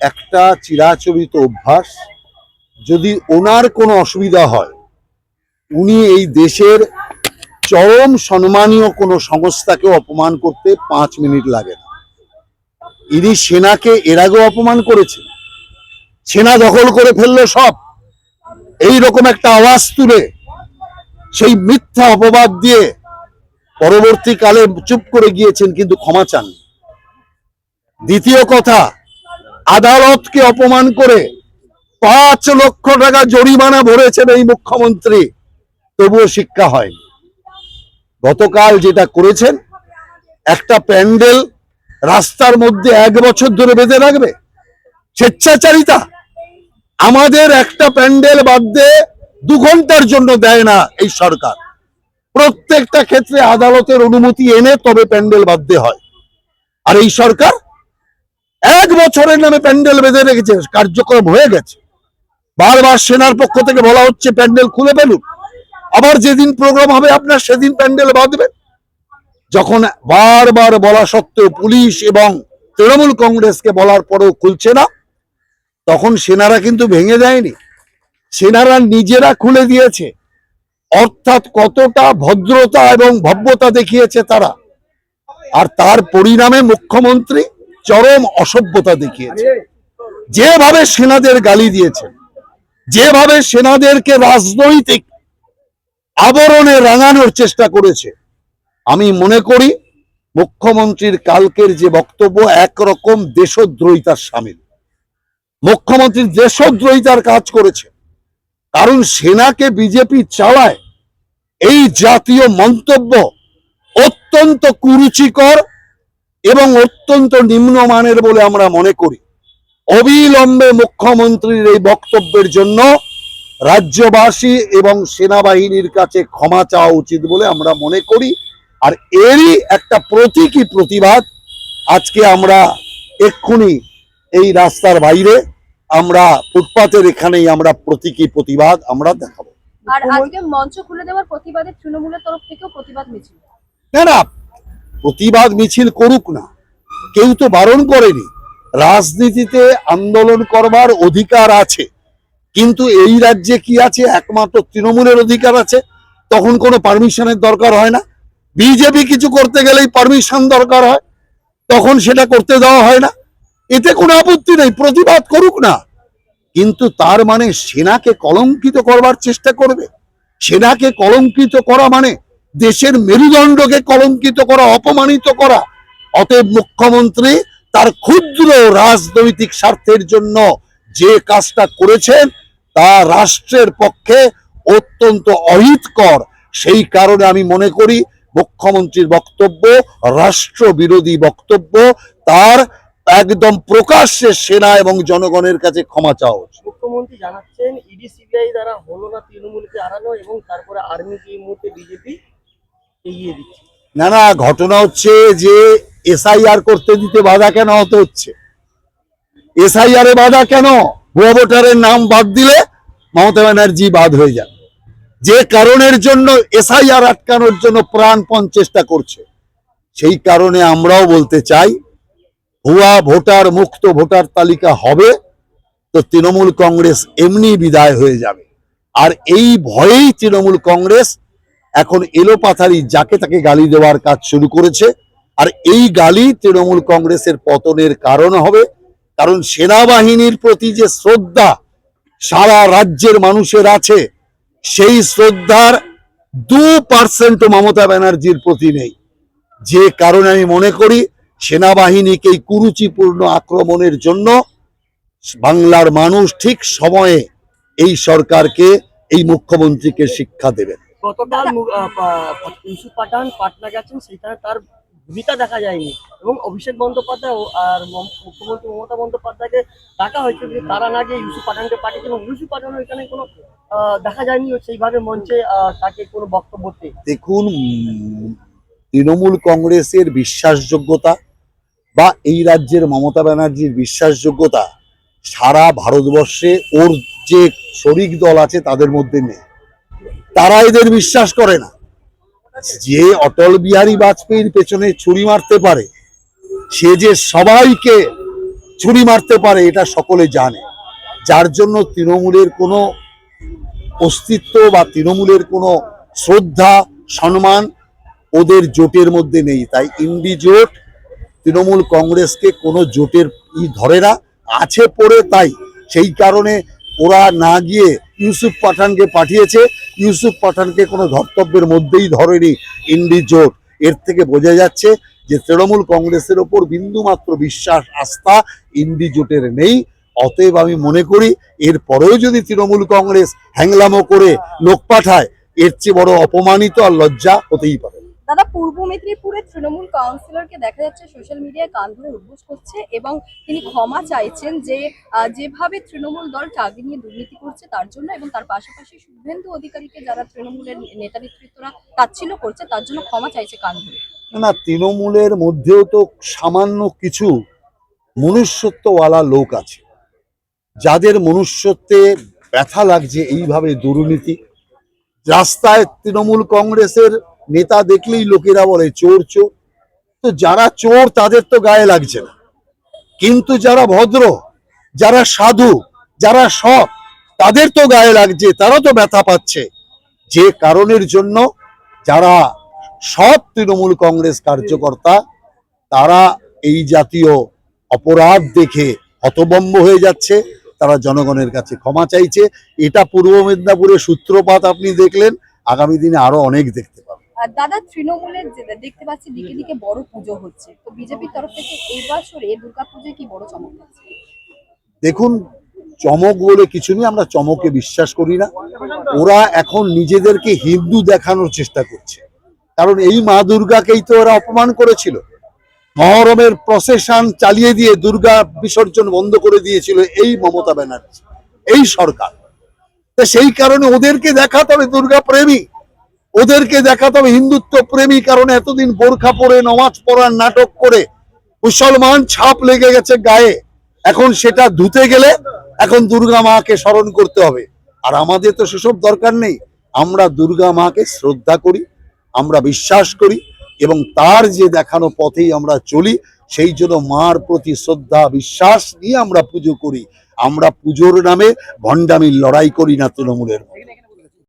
একটা চিরাচরিত অভ্যাস, যদি ওনার কোনো অসুবিধা হয়, উনি এই দেশের চরম সম্মানীয় কোনো সংস্থাকে অপমান করতে পাঁচ মিনিট লাগে না। ইনি সেনাকে এর আগেও অপমান করেছেন। সেনা দখল করে ফেলল সব। এই রকম একটা আওয়াজ তুলে, সেই মিথ্যা অপবাদ দিয়ে পরবর্তীকালে চুপ করে গিয়েছেন কিন্তু ক্ষমা চান দ্বিতীয় কথা আদালতকে অপমান করে পাঁচ লক্ষ টাকা জরিমানা ভরেছেন এই মুখ্যমন্ত্রী। তবুও শিক্ষা হয়নি। গতকাল যেটা করেছেন, একটা প্যান্ডেল রাস্তার মধ্যে এক বছর ধরে বেঁধে রাখবে। স্বেচ্ছাচারিতা আমাদের একটা প্যান্ডেল বাদ দিয়ে দু ঘণ্টার জন্য দেয় না এই সরকার। প্রত্যেকটা ক্ষেত্রে আদালতের অনুমতি এনে তবে প্যান্ডেল বাধ্য হয়। আর এই সরকার এক বছরের নামে প্যান্ডেল বেঁধে রেখেছে, কার্যক্রম হয়ে গেছে। বারবার সেনার পক্ষ থেকে বলা হচ্ছে প্যান্ডেল খুলে ফেলুন। আবার যেদিন প্রোগ্রাম হবে আপনার সেদিন প্যান্ডেল বাঁধবেন যখন বারবার বলা সত্ত্বেও পুলিশ এবং তৃণমূল কংগ্রেসকে বলার পরেও খুলছে না, তখন সেনারা কিন্তু ভেঙে দেয়নি। সেনারা নিজেরা খুলে দিয়েছে। অর্থাৎ কতটা ভদ্রতা এবং ভব্যতা দেখিয়েছে তারা। আর তার পরিণামে মুখ্যমন্ত্রী চরম অসভ্যতা দেখিয়েছে। যেভাবে সেনাদের গালি দিয়েছেন যেভাবে সেনাদেরকে রাজনৈতিক আবরণে রাঙানোর চেষ্টা করেছে, আমি মনে করি মুখ্যমন্ত্রীর কালকের যে বক্তব্য একরকম দেশদ্রোহিতার সামিল। মুখ্যমন্ত্রী দেশদ্রোহিতার কাজ করেছে, কারণ সেনাকে বিজেপি চালায় এই জাতীয় মন্তব্য অত্যন্ত কুরুচিকর এবং অত্যন্ত নিম্নমানের বলে আমরা মনে করি। অবিলম্বে মুখ্যমন্ত্রীর এই বক্তব্যের জন্য রাজ্যবাসী এবং সেনাবাহিনীর কাছে ক্ষমা চাওয়া উচিত বলে আমরা মনে করি। আর এরই একটা প্রতীকী প্রতিবাদ আজকে আমরা এক্ষুনি এই রাস্তার বাইরে আমরা ফুটপাতের এখানেই আমরা প্রতীকী প্রতিবাদ আমরা দেখাবো। আর আজকে মঞ্চ খুলে দেওয়ার প্রতিবাদে তৃণমূলের তরফ থেকেও প্রতিবাদ মিছিল। না না প্রতিবাদ মিছিল করুক না, কেউ তো বারণ করেনি। রাজনীতিতে আন্দোলন করবার অধিকার আছে, কিন্তু এই রাজ্যে কি আছে? একমাত্র তৃণমূলের অধিকার আছে। তখন কোনো পারমিশনের দরকার হয় না। বিজেপি কিছু করতে গেলেই পারমিশন দরকার হয়। তখন সেটা করতে দেওয়া হয় না। এতে কোনো আপত্তি নেই, প্রতিবাদ করুক না। কিন্তু তার মানে সেনাকে কলঙ্কিত করবার চেষ্টা করবে। সেনাকে কলঙ্কিত করা মানে দেশের মেরুদণ্ডকে কলঙ্কিত করা, অপমানিত করা অতএব মুখ্যমন্ত্রী তার ক্ষুদ্র রাজনৈতিক স্বার্থের জন্য যে কাজটা করেছেন, তা রাষ্ট্রের পক্ষে অত্যন্ত অহিতকর সেই কারণে আমি মনে করি, মুখ্যমন্ত্রীর বক্তব্য রাষ্ট্র বিরোধী বক্তব্য, তার একদম প্রকাশ্যে সেনা এবং জনগণের কাছে ক্ষমা চাওয়া উচিত। মুখ্যমন্ত্রী জানাচ্ছেন, ইডি, সিবিআই দ্বারা হলো না তৃণমূলকে হারানো এবং তারপরে আর্মিকে এই মুহূর্তে বিজেপি না না, ঘটনা হচ্ছে যে এসআইআর করতে দিতে বাধা কেন হতে হচ্ছে? এসআইআর এ বাধা কেন? ভুয়া ভোটারের নাম বাদ দিলে মমতা ব্যানার্জি বাদ হয়ে যাবে যে কারণের জন্য এসআইআর আটকানোর জন্য প্রাণপণ চেষ্টা করছে, সেই কারণে আমরাও বলতে চাই, ভুয়া ভোটার, মুক্ত ভোটার তালিকা হবে তো তৃণমূল কংগ্রেস এমনি বিদায় হয়ে যাবে। আর এই ভয়েই তৃণমূল কংগ্রেস এখন এলোপাথারি যাকে তাকে গালি দেওয়ার কাজ শুরু করেছে। আর এই গালি তৃণমূল কংগ্রেসের পতনের কারণ হবে, কারণ সেনাবাহিনীর প্রতি যে শ্রদ্ধা সারা রাজ্যের মানুষের আছে, সেই শ্রদ্ধার দু পার্সেন্ট মমতা ব্যানার্জির প্রতি নেই। যে কারণে আমি মনে করি সেনাবাহিনীকে এই কুরুচিপূর্ণ আক্রমণের জন্য বাংলার মানুষ ঠিক সময়ে এই সরকারকে, এই মুখ্যমন্ত্রীকে শিক্ষা দেবেন। গতকাল ইউসুফ পাঠান পাটনা গেছেন সেখানে তার ভূমিকা দেখা যায়নি। এবং অভিষেক বন্দ্যোপাধ্যায় ও- আর মুখ্যমন্ত্রী মমতা বন্দ্যোপাধ্যায়কে ডাকা হয়েছে যে তারা না গিয়ে ইউসুফ পাঠানকে পাঠিয়েছে এবং ইউসুফ পাঠান এখানে কোনো আহ, দেখা যায়নি সেইভাবে মঞ্চে তাকে কোনো বক্তব্য দেখুন তৃণমূল কংগ্রেসের বিশ্বাসযোগ্যতা বা এই রাজ্যের মমতা ব্যানার্জির বিশ্বাসযোগ্যতা সারা ভারতবর্ষে ওর যে শরিক দল আছে তাদের মধ্যে নেই। তারা এদের বিশ্বাস করে না। যে অটল বিহারী বাজপেয়ীর পেছনে ছুরি মারতে পারে, সে যে সবাইকে ছুরি মারতে পারে, এটা সকলে জানে। যার জন্য তৃণমূলের কোনো অস্তিত্ব বা তৃণমূলের কোনো শ্রদ্ধা, সম্মান ওদের জোটের মধ্যে নেই। তাই ইন্ডি জোট তৃণমূল কংগ্রেসকে কোনো জোটের ই ধরে না। আছে পড়ে তাই। সেই কারণে ওরা না গিয়ে ইউসুফ পাঠানকে পাঠিয়েছে। ইউসুফ পাঠানকে কোনো ধর্তব্যের মধ্যেই ধরেনি ইন্ডি জোট। এর থেকে বোঝা যাচ্ছে যে তৃণমূল কংগ্রেসের ওপর বিন্দুমাত্র বিশ্বাস, আস্থা ইন্ডি জোটের নেই। অতএব আমি মনে করি এর পরেও যদি তৃণমূল কংগ্রেস হ্যাংলামো করে লোক পাঠায়, এর চেয়ে বড় অপমানিত আর লজ্জা হতেই পারে। দাদা, পূর্ব মেদিনীপুরের তৃণমূল কাউন্সিলরকে দেখা যাচ্ছে সোশ্যাল মিডিয়ায় কান ধরে উদ্বোস করছে এবং তিনি ক্ষমা চাইছেন যে যেভাবে তৃণমূল দল চাকরি নিয়ে দুর্নীতি করছে তার জন্য এবং তার পাশাপাশি শুভেন্দু অধিকারীকে যারা তৃণমূলের নেতা নেতৃত্বরা তাচ্ছিল্য করছে তার জন্য ক্ষমা চাইছে কান ধরে। না, তৃণমূলের মধ্যেও তো সামান্য কিছু মনুষ্যত্বওয়ালা লোক আছে। যাদের মনুষ্যত্বে ব্যথা লাগছে এইভাবে দুর্নীতি। রাস্তায় তৃণমূল কংগ্রেসের নেতা দেখলেই লোকেরা বলে, চোর চোর। তো যারা চোর, তাদের তো গায়ে লাগছে না। কিন্তু যারা ভদ্র, যারা সাধু, যারা সৎ, তাদের তো গায়ে লাগছে, তারা তো ব্যথা পাচ্ছে। যে কারণের জন্য যারা সব তৃণমূল কংগ্রেস কার্যকর্তা, তারা এই জাতীয় অপরাধ দেখে হতবম্ব হয়ে যাচ্ছে। তারা জনগণের কাছে ক্ষমা চাইছে। এটা পূর্ব মেদিনীপুরের সূত্রপাত আপনি দেখলেন। আগামী দিনে আরও অনেক দেখতে দাদা তৃণমূলের দেখতে পাচ্ছি দিকে দিকে বড় পুজো হচ্ছে। তো বিজেপির তরফ থেকে এই বছরে দুর্গাপুজোয় কি বড় চমক আছে? দেখুন, চমক বলে কিছু নেই, আমরা চমকে বিশ্বাস করি না। ওরা এখন নিজেদেরকে হিন্দু দেখানোর চেষ্টা করছে। কারণ এই মা দুর্গাকেই তো ওরা অপমান করেছিল। মহরমের প্রসেশন চালিয়ে দিয়ে দুর্গা বিসর্জন বন্ধ করে দিয়েছিল এই মমতা ব্যানার্জি, এই সরকার। তা সেই কারণে ওদেরকে দেখাতে হবে দুর্গা প্রেমী। ওদেরকে দেখাতে হবে হিন্দুত্ব প্রেমী কারণ এতদিন বোরখা পরে নমাজ পড়ার নাটক করে মুসলমান ছাপ লেগে গেছে গায়ে। এখন সেটা ধুতে গেলে এখন দুর্গা মাকে স্মরণ করতে হবে। আর আমাদের তো সেসব দরকার নেই। আমরা দুর্গা মাকে শ্রদ্ধা করি, আমরা বিশ্বাস করি এবং তার যে দেখানো পথেই আমরা চলি, সেই জন্য মার প্রতি শ্রদ্ধা, বিশ্বাস নিয়ে আমরা পুজো করি। আমরা পুজোর নামে ভণ্ডামির লড়াই করি না তৃণমূলের।